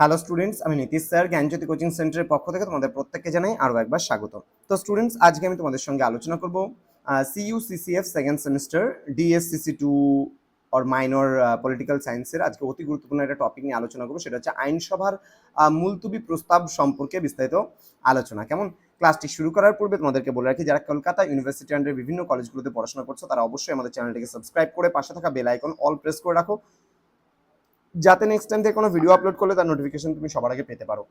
Hello students আমি Nitish sir, জ্ঞানজ্যোতি coaching সেন্টারের পক্ষ থেকে তোমাদের প্রত্যেককে জানাই আরও একবার স্বাগত। তো স্টুডেন্টস আজকে আমি তোমাদের সঙ্গে আলোচনা করব CUCCF second semester DSCC two or minor political সায়েন্সের আজকে অতি গুরুত্বপূর্ণ একটা টপিক নিয়ে আলোচনা করব, সেটা হচ্ছে আইনসভার মুলতুবি প্রস্তাব সম্পর্কে বিস্তারিত আলোচনা। কেমন? ক্লাসটি শুরু করার পূর্বে তোমাদেরকে বলে রাখি, যারা কলকাতা ইউনিভার্সিটি আন্ডার বিভিন্ন কলেজগুলোতে পড়াশোনা করছ, তারা অবশ্যই আমাদের চ্যানেলটিকে সাবস্ক্রাইব করে পাশে থাকা বেল আইকন অল প্রেস করে রাখো। যাতে নেক্সট টাইম থেকে কোনো ভিডিও আপলোড করলে তার নোটিফিকেশন তুমি সবার আগে পেতে পারো।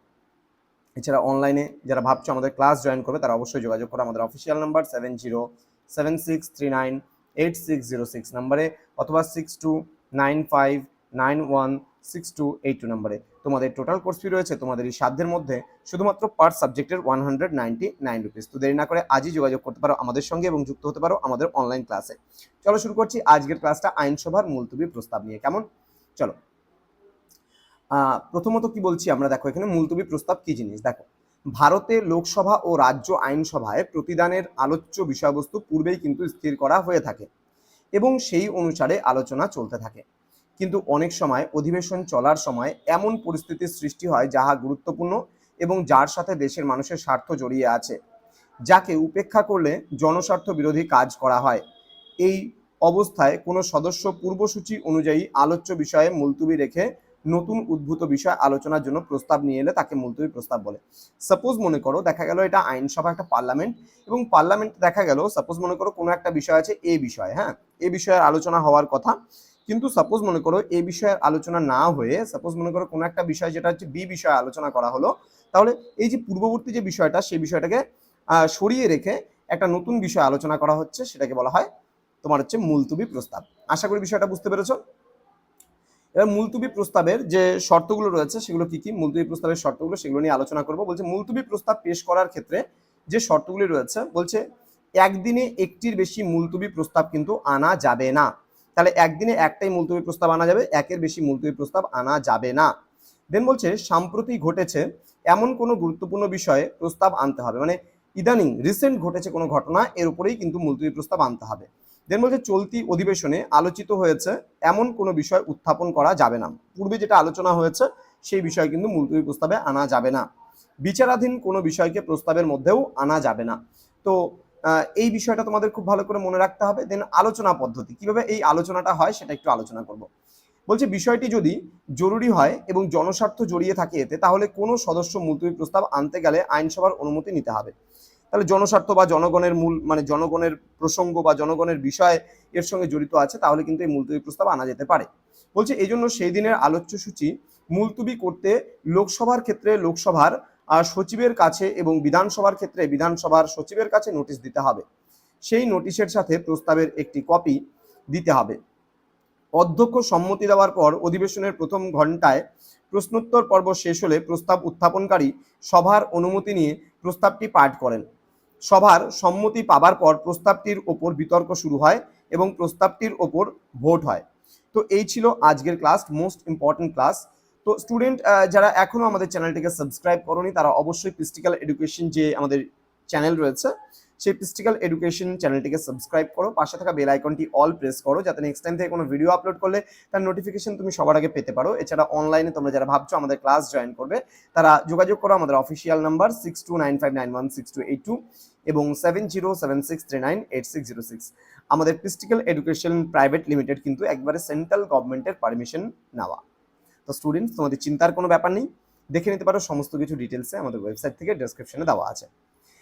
এছাড়া অনলাইনে যারা ভাবছ আমাদের ক্লাস জয়েন করবে, তারা অবশ্যই যোগাযোগ করো আমাদের official number seven zero seven six three nine eight six zero six নাম্বারে অথবা six two nine five nine one six two eight two নাম্বারে তোমাদের টোটাল কোর্স ফি রয়েছে তোমাদের এই সাধ্যের মধ্যে শুধুমাত্র পার সাবজেক্টের one hundred ninety nine rupees তো দেরি না করে আজই যোগাযোগ করতে পারো আমাদের সঙ্গে এবং যুক্ত হতে পারো আমাদের অনলাইন ক্লাসে চলো শুরু করছি আজকের ক্লাসটা আইনসভার মুলতুবি প্রস্তাব নিয়ে। কেমন? চলো। প্রথমত কি বলছি আমরা? দেখো, এখানে মুলতবি প্রস্তাব কি জিনিস? দেখো, ভারতে লোকসভা ও রাজ্য আইনসভায় প্রতিদানের আলোচ্য বিষয়বস্তু পূর্বেই কিন্তু স্থির করা হয়ে থাকে এবং সেই অনুসারে আলোচনা চলতে থাকে। কিন্তু অনেক সময় অধিবেশন চলার সময় এমন পরিস্থিতির সৃষ্টি হয় যাহা গুরুত্বপূর্ণ এবং যার সাথে দেশের মানুষের স্বার্থ জড়িয়ে আছে, যাকে উপেক্ষা করলে জনস্বার্থ বিরোধী কাজ করা হয়। এই অবস্থায় কোনো সদস্য পূর্বসূচি অনুযায়ী আলোচ্য বিষয়ে মুলতুবি রেখে নতুন উদ্ভূত বিষয় আলোচনার জন্য প্রস্তাব নিয়ে এলে তাকে মুলতবি প্রস্তাব বলে। সাপোজ মনে করো, দেখা গেল এটা আইনসভা একটা পার্লামেন্ট এবং পার্লামেন্ট দেখা গেল সাপোজ মনে করো কোনো একটা বিষয় আছে এ বিষয় হ্যাঁ? এ বিষয়ের আলোচনা হওয়ার কথা। কিন্তু সাপোজ মনে করো এ বিষয়ের আলোচনা না হয়ে সাপোজ মনে করো কোনো একটা বিষয় যেটা হচ্ছে বি বিষয়ে আলোচনা করা হলো, তাহলে এই যে পূর্ববর্তী যে বিষয়টা সেই বিষয়টাকে সরিয়ে রেখে একটা নতুন বিষয় আলোচনা করা হচ্ছে, সেটাকে বলা হয় তোমার হচ্ছে মুলতুবি প্রস্তাব। আশা করি বিষয়টা বুঝতে পেরেছ? মুলতুবি প্রস্তাবের যে শর্তগুলো রয়েছে, সেগুলো কি কি? মুলতুবি প্রস্তাবের শর্তগুলো সেগুলো নিয়ে আলোচনা করব। বলছে, মুলতুবি প্রস্তাব পেশ করার ক্ষেত্রে যে শর্তগুলি রয়েছে, বলছে, একদিনে একটির বেশি মুলতুবি প্রস্তাব কিন্তু আনা যাবে না। তাহলে একদিনে একটাই মুলতুবি প্রস্তাব আনা যাবে, একের বেশি মুলতুবি প্রস্তাব আনা যাবে না। দেন বলছে, সাম্প্রতি ঘটেছে এমন কোনো গুরুত্বপূর্ণ বিষয়ে প্রস্তাব আনতে হবে। মানে ইদানিং রিসেন্ট ঘটেছে কোনো ঘটনা, এর উপরেই কিন্তু মুলতুবি প্রস্তাব আনতে হবে। দেন বলছে, চলতি অধিবেশনে আলোচিত হয়েছে, এমন কোনো বিষয় উত্থাপন করা যাবে না। পূর্বে যেটা আলোচনা হয়েছে, সেই বিষয় কিন্তু মুলতবি প্রস্তাবে আনা যাবে না। বিচারাধীন কোনো বিষয়কে প্রস্তাবের মধ্যেও আনা যাবে না। তো এই বিষয়টা তোমাদের খুব ভালো করে মনে রাখতে হবে। দেন আলোচনা পদ্ধতি, কীভাবে এই আলোচনাটা হয় সেটা একটু আলোচনা করব। বলছে, বিষয়টি যদি জরুরি হয় এবং জনস্বার্থ জড়িয়ে থাকে এতে, তাহলে কোনো সদস্য মুলতবি প্রস্তাব আনতে গেলে আইনসভার অনুমতি নিতে হবে। তাহলে জনস্বার্থ বা জনগণের মূল মানে জনগণের প্রসঙ্গ বা জনগণের বিষয় এর সঙ্গে জড়িত আছে, তাহলে কিন্তু এই মুলতবি প্রস্তাব আনা যেতে পারে। বলছে, এই জন্য সেই দিনের আলোচ্য সূচি মুলতবি করতে লোকসভার ক্ষেত্রে লোকসভার সচিবের কাছে এবং বিধানসভার ক্ষেত্রে বিধানসভার সচিবের কাছে নোটিশ দিতে হবে। সেই নোটিশের সাথে প্রস্তাবের একটি কপি দিতে হবে। অধ্যক্ষ সম্মতি দেওয়ার পর অধিবেশনের প্রথম ঘন্টায় প্রশ্নোত্তর পর্ব শেষ হলে প্রস্তাব উত্থাপনকারী সভার অনুমতি নিয়ে প্রস্তাবটি পাঠ করেন। সভার সম্মতি পাবার পর প্রস্তাবটির ওপর বিতর্ক শুরু হয় এবং প্রস্তাবটির ওপর ভোট হয়। তো এই ছিল আজকের ক্লাস মোস্ট ইম্পর্টেন্ট ক্লাস তো স্টুডেন্ট যারা এখনও আমাদের চ্যানেলটিকে সাবস্ক্রাইব করনি, তারা অবশ্যই পিস্টিক্যাল এডুকেশন যে আমাদের চ্যানেল রয়েছে সেই পিস্টিক্যাল এডুকেশন চ্যানেলটিকে সাবস্ক্রাইব করো, পাশে থাকা বেল আইকনটি অল প্রেস করো, যাতে নেক্সট টাইম থেকে কোনো ভিডিও আপলোড করলে তার নোটিফিকেশন তুমি সবার আগে পেতে পারো। এছাড়া অনলাইনে তোমরা যারা ভাবছ আমাদের ক্লাস জয়েন করবে, তারা যোগাযোগ করো আমাদের official number six two nine five nine one six two eight two এবং seven zero seven six three nine eight six zero six আমাদের পিস্টিক্যাল এডুকেশন প্রাইভেট লিমিটেড কিন্তু একবারে সেন্ট্রাল গভর্নমেন্টের পারমিশন নেওয়া। তো স্টুডেন্টস তোমাদের চিন্তার কোনো ব্যাপার নেই, দেখে নিতে পারো, সমস্ত কিছু ডিটেলসে আমাদের ওয়েবসাইট থেকে ডেসক্রিপশনে দেওয়া আছে।